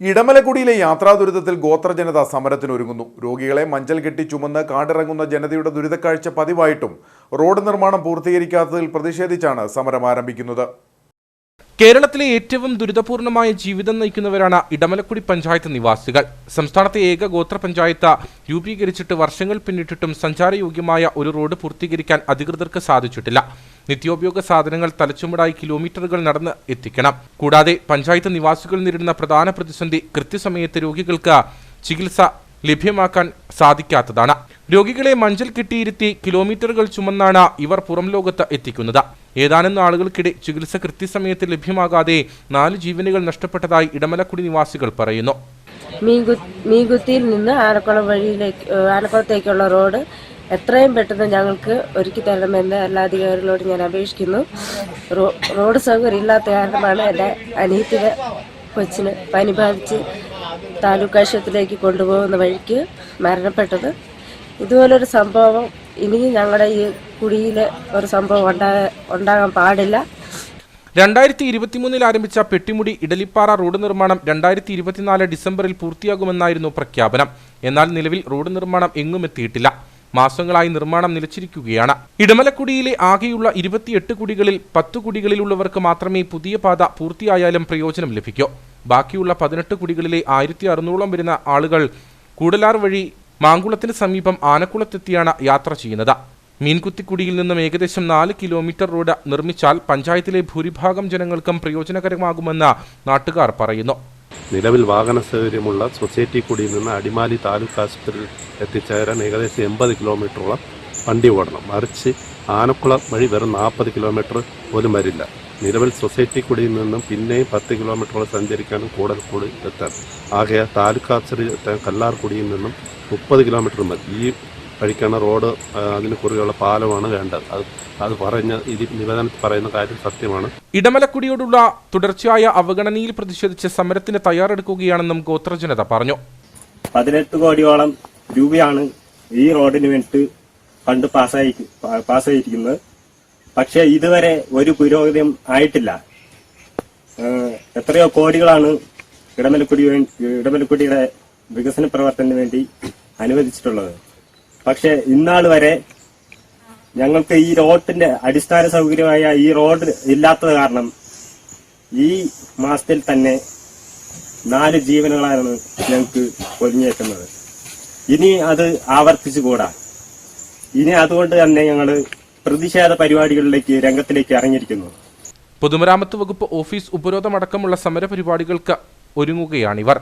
ഇടമലക്കുടിയിലെ യാത്രാ ദുരിതത്തിൽ ഗോത്രജനത സമരത്തിനൊരുങ്ങുന്നു. രോഗികളെ മഞ്ചൽ കെട്ടി ചുമന്ന് കാടിറങ്ങുന്ന ജനതയുടെ ദുരിതക്കാഴ്ച പതിവായിട്ടും റോഡ് നിർമ്മാണം പൂർത്തീകരിക്കാത്തതിൽ പ്രതിഷേധിച്ചാണ് സമരം ആരംഭിക്കുന്നത്. കേരളത്തിലെ ഏറ്റവും ദുരിതപൂർണമായ ജീവിതം നയിക്കുന്നവരാണ് ഇടമലക്കുടി പഞ്ചായത്ത് നിവാസികൾ. സംസ്ഥാനത്തെ ഏക ഗോത്ര പഞ്ചായത്ത് രൂപീകരിച്ചിട്ട് വർഷങ്ങൾ പിന്നിട്ടിട്ടും സഞ്ചാരയോഗ്യമായ ഒരു റോഡ് പൂർത്തീകരിക്കാൻ അധികൃതർക്ക് സാധിച്ചിട്ടില്ല. നിത്യോപയോഗ സാധനങ്ങൾ തലച്ചുമടായി കിലോമീറ്ററുകൾ നടന്ന് എത്തിക്കണം. കൂടാതെ പഞ്ചായത്ത് നിവാസികൾ നേരിടുന്ന പ്രധാന പ്രതിസന്ധി കൃത്യസമയത്ത് രോഗികൾക്ക് ചികിത്സ ലഭ്യമാക്കാൻ സാധിക്കാത്തതാണ്. രോഗികളെ മഞ്ചൽ കെട്ടിയിരുത്തി കിലോമീറ്ററുകൾ ചുമന്നാണ് ഇവർ പുറം ലോകത്ത് എത്തിക്കുന്നത്. ഏതാനും നാളുകൾക്കിടെ ചികിത്സ കൃത്യസമയത്ത് ലഭ്യമാകാതെ നാല് ജീവനുകൾ നഷ്ടപ്പെട്ടതായി ഇടമലക്കുടി നിവാസികൾ പറയുന്നു. മീൻകു മീൻകുത്തിയിൽ നിന്ന് ആലക്കുളം വഴിയിലേക്ക് ആലക്കുളത്തേക്കുള്ള റോഡ് എത്രയും പെട്ടെന്ന് ഞങ്ങൾക്ക് ഒരുക്കി തരണമെന്ന് എല്ലാ അധികാരികളോട് ഞാൻ അപേക്ഷിക്കുന്നു. റോഡ് സൗകര്യം ഇല്ലാത്ത കാരണമാണ് എന്റെ അനിയത്തിയുടെ കൊച്ചിന് പനി ബാധിച്ച് താലൂക്ക് ആശുപത്രിയിലേക്ക് കൊണ്ടുപോകുന്ന വഴിക്ക് മരണപ്പെട്ടത്. ഇതുപോലൊരു സംഭവം ഇനിയും ഞങ്ങളുടെ ഈ കുടിയിൽ ഒരു സംഭവം ഉണ്ടാ ഉണ്ടാകാൻ പാടില്ല. രണ്ടായിരത്തി ഇരുപത്തിമൂന്നിൽ ആരംഭിച്ച പെട്ടിമുടി ഇടലിപ്പാറ റോഡ് നിർമ്മാണം രണ്ടായിരത്തി ഇരുപത്തിനാല് ഡിസംബറിൽ പൂർത്തിയാകുമെന്നായിരുന്നു പ്രഖ്യാപനം. എന്നാൽ നിലവിൽ റോഡ് നിർമ്മാണം എങ്ങും എത്തിയിട്ടില്ല. മാസങ്ങളായി നിർമ്മാണം നിലച്ചിരിക്കുകയാണ്. ഇടമലക്കുടിയിലെ ആകെയുള്ള ഇരുപത്തിയെട്ട് കുടികളിൽ പത്ത് കുടികളിലുള്ളവർക്ക് മാത്രമേ പുതിയ പാത പൂർത്തിയായാലും പ്രയോജനം ലഭിക്കൂ. ബാക്കിയുള്ള പതിനെട്ട് കുടികളിലെ ആയിരത്തി അറുന്നൂറോളം വരുന്ന ആളുകൾ കൂടലാർ വഴി മാങ്കുളത്തിന് സമീപം ആനക്കുളത്തെത്തിയാണ് യാത്ര ചെയ്യുന്നത്. മീൻകുത്തിക്കുടിയിൽ നിന്നും ഏകദേശം നാല് കിലോമീറ്റർ റോഡ് നിർമ്മിച്ചാൽ പഞ്ചായത്തിലെ ഭൂരിഭാഗം ജനങ്ങൾക്കും പ്രയോജനകരമാകുമെന്ന് നാട്ടുകാർ പറയുന്നു. നിലവിൽ വാഹന സൗകര്യമുള്ള സൊസൈറ്റി കൂടിയിൽ നിന്ന് അടിമാലി താലൂക്ക് ആശുപത്രിയിൽ എത്തിച്ചേരാൻ ഏകദേശം എൺപത് കിലോമീറ്ററോളം വണ്ടി ഓടണം. മറിച്ച് ആനക്കുളം വഴി വെറും നാൽപ്പത് കിലോമീറ്റർ പോലും വരില്ല. നിലവിൽ സൊസൈറ്റി കുടിയിൽ നിന്നും പിന്നെയും പത്ത് കിലോമീറ്ററോളം സഞ്ചരിക്കാനും കൂടുതൽ കൂടി എത്താൻ. ആകെ താലൂക്ക് ആശുപത്രി എത്താൻ കല്ലാർകുടിയിൽ നിന്നും മുപ്പത് കിലോമീറ്റർ മതി. ഈ വഴിക്കാണ് റോഡ് അതിന് കുറുകെയുള്ള പാലമാണ് വേണ്ടത്. അത് അത് പറഞ്ഞ ഇത് നിവേദനത്തിൽ പറയുന്ന കാര്യം സത്യമാണ്. ഇടമലക്കുടിയോടുള്ള തുടർച്ചയായ അവഗണനയിൽ പ്രതിഷേധിച്ച് സമരത്തിന് തയ്യാറെടുക്കുകയാണെന്നും ഗോത്ര ജനത പറഞ്ഞു. പതിനെട്ട് കോടിയോളം രൂപയാണ് ഈ റോഡിന് വേണ്ടി ഫണ്ട് പാസ്സായി പാസ്സായിരിക്കുന്നത് പക്ഷേ ഇതുവരെ ഒരു പുരോഗതിയും ആയിട്ടില്ല. എത്രയോ കോടികളാണ് ഇടമലക്കുടി ഇടമലക്കുടിയുടെ വികസന പ്രവർത്തനത്തിന് വേണ്ടി അനുവദിച്ചിട്ടുള്ളത്. പക്ഷെ ഇന്നാൾ വരെ ഞങ്ങൾക്ക് ഈ റോഡിന്റെ അടിസ്ഥാന സൗകര്യമായ ഈ റോഡ് ഇല്ലാത്തത് കാരണം ഈ മാസത്തിൽ തന്നെ നാല് ജീവനുകളാണ് ഞങ്ങൾക്ക് ഒഴിഞ്ഞേക്കുന്നത്. ഇനി അത് ആവർത്തിച്ചു കൂടാ. ഇനി അതുകൊണ്ട് തന്നെ ഞങ്ങൾ പ്രതിഷേധ പരിപാടികളിലേക്ക് രംഗത്തിലേക്ക് ഇറങ്ങിയിരിക്കുന്നു. പൊതുമരാമത്ത് വകുപ്പ് ഓഫീസ് ഉപരോധമടക്കമുള്ള സമരപരിപാടികൾക്ക് ഒരുങ്ങുകയാണിവർ.